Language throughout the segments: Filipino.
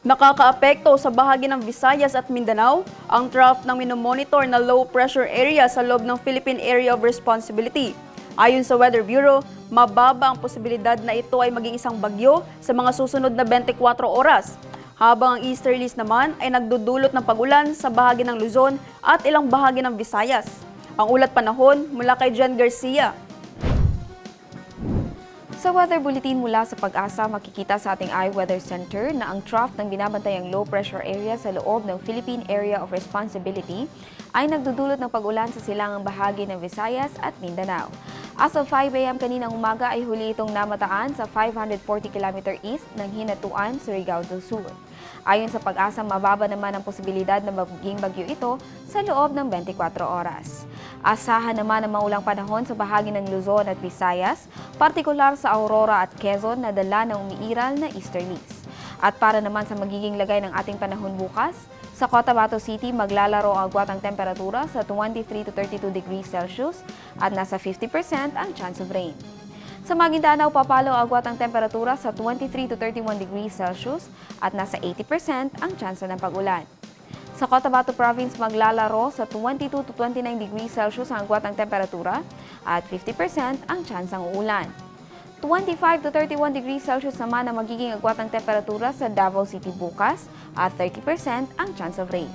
Nakakaapekto sa bahagi ng Visayas at Mindanao ang trough ng minomonitor na low pressure area sa loob ng Philippine Area of Responsibility. Ayon sa Weather Bureau, mababa ang posibilidad na ito ay maging isang bagyo sa mga susunod na 24 oras. Habang ang easterlies naman ay nagdudulot ng pagulan sa bahagi ng Luzon at ilang bahagi ng Visayas. Ang ulat panahon mula kay Jen Garcia. Sa weather bulletin mula sa pag-asa, makikita sa ating iWeather Center na ang trough ng binabantayang low pressure area sa loob ng Philippine Area of Responsibility ay nagdudulot ng pag-ulan sa silangang bahagi ng Visayas at Mindanao. As of 5 a.m. kaninang umaga ay huli itong namataan sa 540 km east ng Hinatuan, Surigao del Sur. Ayon sa pag-asa, mababa naman ang posibilidad na magiging bagyo ito sa loob ng 24 oras. Asahan naman ang maulang panahon sa bahagi ng Luzon at Visayas, partikular sa Aurora at Quezon na dala ng umiiral na easterlies. At para naman sa magiging lagay ng ating panahon bukas, sa Cotabato City maglalaro ang agwatang temperatura sa 23 to 32 degrees Celsius at nasa 50% ang chance of rain. Sa Maguindanao, papalo ang agwatang temperatura sa 23 to 31 degrees Celsius at nasa 80% ang chance ng pag-ulan. Sa Cotabato Province, maglalaro sa 22 to 29 degrees Celsius ang agwatang temperatura at 50% ang chance ng uulan. 25 to 31 degrees Celsius naman ang magiging agwatang temperatura sa Davao City bukas at 30% ang chance of rain.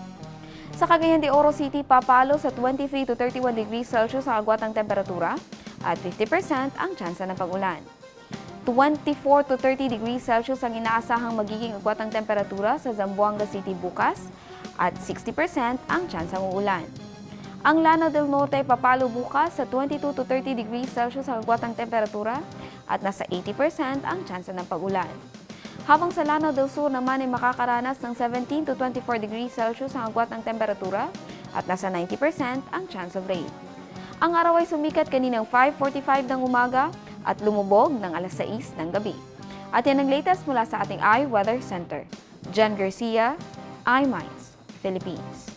Sa Cagayan de Oro City, papalo sa 23 to 31 degrees Celsius ang agwatang temperatura at 50% ang chance ng pag-ulan. 24 to 30 degrees Celsius ang inaasahang magiging agwatang temperatura sa Zamboanga City bukas at 60% ang chance ng uulan. Ang Lanao del Norte papalo bukas sa 22 to 30 degrees Celsius ang agwatang temperatura at nasa 80% ang chance ng pag-ulan. Habang sa Lanao del Sur naman ay makakaranas ng 17 to 24 degrees Celsius ang agwat temperatura at nasa 90% ang chance of rain. Ang araw ay sumikat kaninang 5.45 ng umaga at lumubog ng alas 6 ng gabi. At yan ang latest mula sa ating iWeather Center. Jen Garcia, iMinds, Philippines.